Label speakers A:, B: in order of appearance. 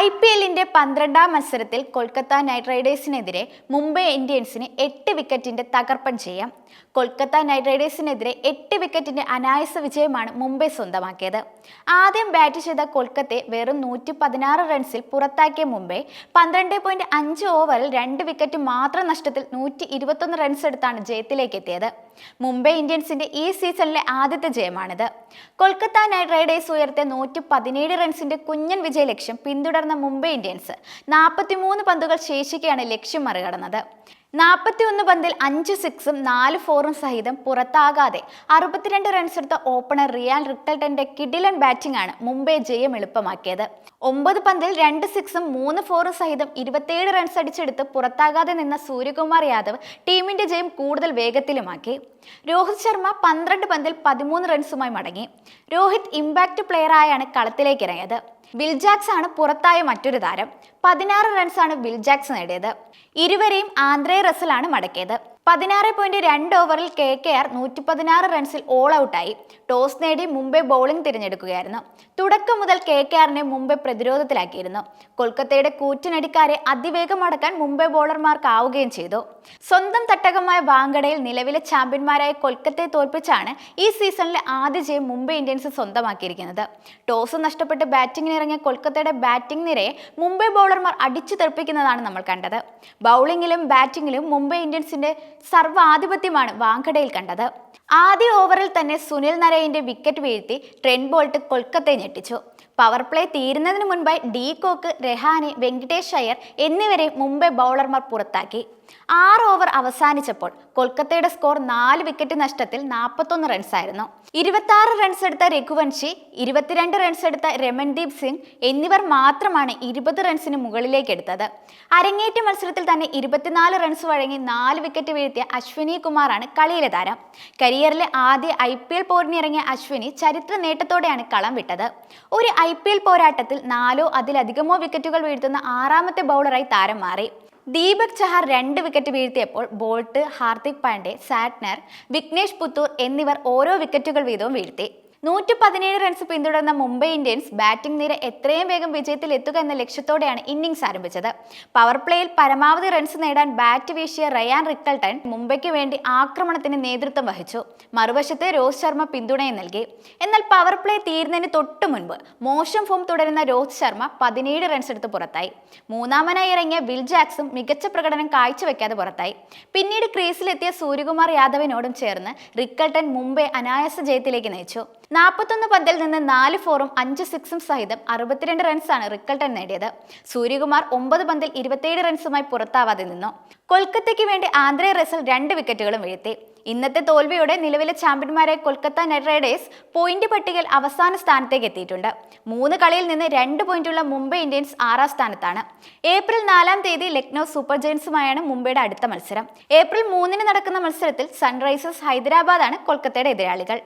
A: I P എല്ലിന്റെ പന്ത്രണ്ടാം മത്സരത്തിൽ കൊൽക്കത്ത നൈറ്റ് റൈഡേഴ്സിനെതിരെ മുംബൈ ഇന്ത്യൻസിന് എട്ട് വിക്കറ്റിന്റെ തകർപ്പൻ ചെയ്യാം കൊൽക്കത്ത നൈറ്റ് റൈഡേഴ്സിനെതിരെ എട്ട് വിക്കറ്റിന്റെ അനായാസ വിജയമാണ് മുംബൈ സ്വന്തമാക്കിയത്. ആദ്യം ബാറ്റ് ചെയ്ത കൊൽക്കത്തയെ വെറും നൂറ്റി പതിനാറ് റൺസിൽ പുറത്താക്കിയ മുംബൈ പന്ത്രണ്ട് പോയിന്റ് അഞ്ച് ഓവറിൽ രണ്ട് വിക്കറ്റ് മാത്രം നഷ്ടത്തിൽ നൂറ്റി ഇരുപത്തൊന്ന് റൺസ് എടുത്താണ് ജയത്തിലേക്ക് എത്തിയത് മുംബൈ ഇന്ത്യൻസിന്റെ ഈ സീസണിലെ ആദ്യത്തെ ജയമാണിത്. കൊൽക്കത്ത നൈറ്റ് റൈഡേഴ്സ് ഉയർത്തിയ നൂറ്റി പതിനേഴ് റൺസിന്റെ കുഞ്ഞൻ വിജയ ലക്ഷ്യം പിന്തുടർന്ന മുംബൈ ഇന്ത്യൻസ്. നാൽപ്പത്തിമൂന്ന് പന്തുകൾ ശേഷിക്കെയാണ് ലക്ഷ്യം മറികടന്നത്. നാൽപ്പത്തി ഒന്ന് പന്തിൽ അഞ്ച് സിക്സും നാല് ഫോറും സഹിതം പുറത്താകാതെ അറുപത്തിരണ്ട് റൺസ് എടുത്ത ഓപ്പണർ റിയാൽ റിക്കൽട്ടന്റെ കിഡിലൻ ബാറ്റിംഗ് ആണ് മുംബൈ ജയം എളുപ്പമാക്കിയത്. ഒമ്പത് പന്തിൽ രണ്ട് സിക്സും മൂന്ന് ഫോറും സഹിതം ഇരുപത്തിയേഴ് റൺസ് അടിച്ചെടുത്ത് പുറത്താകാതെ നിന്ന സൂര്യകുമാർ യാദവ് ടീമിന്റെ ജയം കൂടുതൽ വേഗത്തിലുമാക്കി. രോഹിത് ശർമ്മ പന്ത്രണ്ട് പന്തിൽ പതിമൂന്ന് റൺസുമായി മടങ്ങി. രോഹിത് ഇമ്പാക്ട് പ്ലെയറായാണ് കളത്തിലേക്ക് ഇറങ്ങിയത്. വിൽജാക്സ് ആണ് പുറത്തായ മറ്റൊരു താരം. പതിനാറ് റൺസാണ് വിൽജാക്സ് നേടിയത്. ഇരുവരെയും ആന്ധ്രേ റസലാണ് മടക്കിയത് പതിനാറ് പോയിന്റ് രണ്ട് ഓവറിൽ കെ കെ ആർ നൂറ്റി പതിനാറ് റൺസിൽ ഓൾ ഔട്ടായി ടോസ് നേടി മുംബൈ ബൗളിംഗ് തിരഞ്ഞെടുക്കുകയായിരുന്നു. തുടക്കം മുതൽ കെ കെ ആറിനെ മുംബൈ പ്രതിരോധത്തിലാക്കിയിരുന്നു. കൊൽക്കത്തയുടെ കൂറ്റനടിക്കാരെ അതിവേഗം അടക്കാൻ മുംബൈ ബോളർമാർക്കാവുകയും ചെയ്തു. സ്വന്തം തട്ടകമായ വാങ്കടയിൽ നിലവിലെ ചാമ്പ്യന്മാരായ കൊൽക്കത്തയെ തോൽപ്പിച്ചാണ് ഈ സീസണിലെ ആദ്യ ജയം മുംബൈ ഇന്ത്യൻസ് സ്വന്തമാക്കിയിരിക്കുന്നത്. ടോസ് നഷ്ടപ്പെട്ട് ബാറ്റിംഗിന് ഇറങ്ങിയ കൊൽക്കത്തയുടെ ബാറ്റിംഗ് നിരയെ മുംബൈ ബൗളർമാർ അടിച്ചു തെറിപ്പിക്കുന്നതാണ് നമ്മൾ കണ്ടത്. ബൗളിംഗിലും ബാറ്റിംഗിലും മുംബൈ ഇന്ത്യൻസിന്റെ സർവാധിപത്യമാണ് വാങ്കഡയിൽ കണ്ടത്. ആദ്യ ഓവറിൽ തന്നെ സുനിൽ നരയിന്റെ വിക്കറ്റ് വീഴ്ത്തി ട്രെൻ ബോൾട്ട് കൊൽക്കത്തയെ ഞെട്ടിച്ചു. പവർ പ്ലേ തീരുന്നതിന് മുൻപായി ഡി കോക്ക് രഹാനെ വെങ്കിടേഷ് അയ്യർ എന്നിവരെ മുംബൈ ബൗളർമാർ പുറത്താക്കി. ആറ് ഓവർ അവസാനിച്ചപ്പോൾ കൊൽക്കത്തയുടെ സ്കോർ നാല് വിക്കറ്റ് നഷ്ടത്തിൽ നാൽപ്പത്തൊന്ന് റൺസായിരുന്നു ഇരുപത്തി ആറ് റൺസ് എടുത്ത രഘുവൻഷി ഇരുപത്തിരണ്ട് റൺസ് എടുത്ത രമൺദീപ് സിംഗ് എന്നിവർ മാത്രമാണ് ഇരുപത് റൺസിന് മുകളിലേക്ക് എടുത്തത്. അരങ്ങേറ്റ മത്സരത്തിൽ തന്നെ ഇരുപത്തിനാല് റൺസ് വഴങ്ങി നാല് വിക്കറ്റ് വീഴ്ത്തിയ അശ്വിനി കുമാറാണ് കളിയിലെ താരം. കരിയറിലെ ആദ്യ ഐ പി എൽ പോരിനിറങ്ങിയ അശ്വിനി ചരിത്ര നേട്ടത്തോടെയാണ് കളം വിട്ടത്. ഒരു ഐ പി എൽ പോരാട്ടത്തിൽ നാലോ അതിലധികമോ വിക്കറ്റുകൾ വീഴ്ത്തുന്ന ആറാമത്തെ ബൗളറായി താരം മാറി. ദീപക് ചഹാർ രണ്ട് വിക്കറ്റ് വീഴ്ത്തിയപ്പോൾ ബോൾട്ട് ഹാർദിക് പാണ്ഡെ സാറ്റ്നർ വിഘ്നേഷ് പുത്തൂർ എന്നിവർ ഓരോ വിക്കറ്റുകൾ വീതവും വീഴ്ത്തി. നൂറ്റി പതിനേഴ് റൺസ് പിന്തുടർന്ന മുംബൈ ഇന്ത്യൻസ് ബാറ്റിംഗ് നിര എത്രയും വേഗം വിജയത്തിൽ എത്തുക എന്ന ലക്ഷ്യത്തോടെയാണ് ഇന്നിംഗ്സ് ആരംഭിച്ചത്. പവർ പ്ലേയിൽ പരമാവധി റൺസ് നേടാൻ ബാറ്റ് വീശിയ റയാൻ റിക്കൽട്ടൺ മുംബൈക്ക് വേണ്ടി ആക്രമണത്തിന് നേതൃത്വം വഹിച്ചു. മറുവശത്ത് രോഹിത് ശർമ്മ പിന്തുണയും നൽകി. എന്നാൽ പവർ പ്ലേ തീരുന്നതിന് തൊട്ടു മുൻപ് മോശം ഫോം തുടരുന്ന രോഹിത് ശർമ്മ പതിനേഴ് റൺസ് എടുത്ത് പുറത്തായി. മൂന്നാമനായി ഇറങ്ങിയ വിൽ ജാക്സും മികച്ച പ്രകടനം കാഴ്ചവെക്കാതെ പുറത്തായി. പിന്നീട് ക്രീസിലെത്തിയ സൂര്യകുമാർ യാദവിനോടും ചേർന്ന് റിക്കൽട്ടൺ മുംബൈ അനായാസ ജയത്തിലേക്ക് നയിച്ചു. നാൽപ്പത്തൊന്ന് പന്തിൽ നിന്ന് നാല് ഫോറും അഞ്ച് സിക്സും സഹിതം അറുപത്തിരണ്ട് റൺസാണ് റിക്കൽട്ടൺ നേടിയത്. സൂര്യകുമാർ ഒമ്പത് പന്തിൽ ഇരുപത്തിയേഴ് റൺസുമായി പുറത്താവാതെ നിന്നു. കൊൽക്കത്തയ്ക്ക് വേണ്ടി ആന്ധ്രേ റസൽ രണ്ട് വിക്കറ്റുകളും വീഴ്ത്തി. ഇന്നത്തെ തോൽവിയോടെ നിലവിലെ ചാമ്പ്യന്മാരായ കൊൽക്കത്ത നൈറ്റ് റൈഡേഴ്സ് പോയിന്റ് പട്ടികയിൽ അവസാന സ്ഥാനത്തേക്ക് എത്തിയിട്ടുണ്ട്. മൂന്ന് കളിയിൽ നിന്ന് രണ്ട് പോയിന്റുള്ള മുംബൈ ഇന്ത്യൻസ് ആറാം സ്ഥാനത്താണ്. ഏപ്രിൽ നാലാം തീയതി ലക്നൗ സൂപ്പർ ജയൻസുമായാണ് മുംബൈയുടെ അടുത്ത മത്സരം. ഏപ്രിൽ മൂന്നിന് നടക്കുന്ന മത്സരത്തിൽ സൺറൈസേഴ്സ് ഹൈദരാബാദാണ് കൊൽക്കത്തയുടെ എതിരാളികൾ.